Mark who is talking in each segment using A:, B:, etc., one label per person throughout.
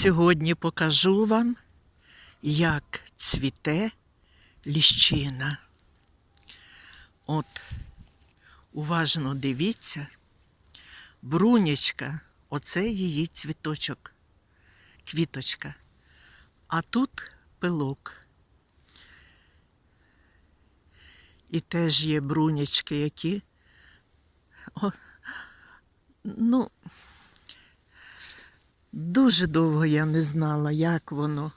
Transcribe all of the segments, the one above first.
A: Сьогодні покажу вам, як цвіте ліщина. От, уважно дивіться, брунячка, оце її цвіточок, квіточка. А тут пилок. І теж є брунячки, які. О, ну, Дуже довго я не знала, як воно.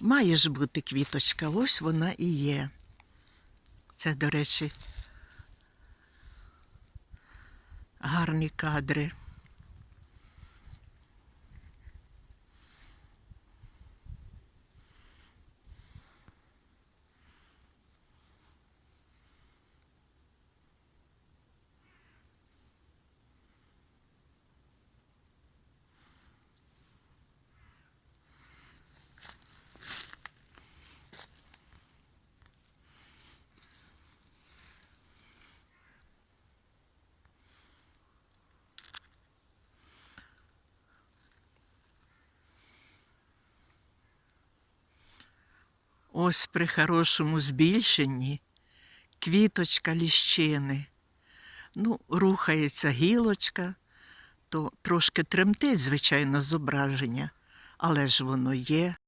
A: Має ж бути квіточка, ось вона і є. Це, до речі, гарні кадри. Ось при хорошому збільшенні квіточка ліщини. Ну, рухається гілочка, то трошки тремтить, звичайно, зображення, але ж воно є.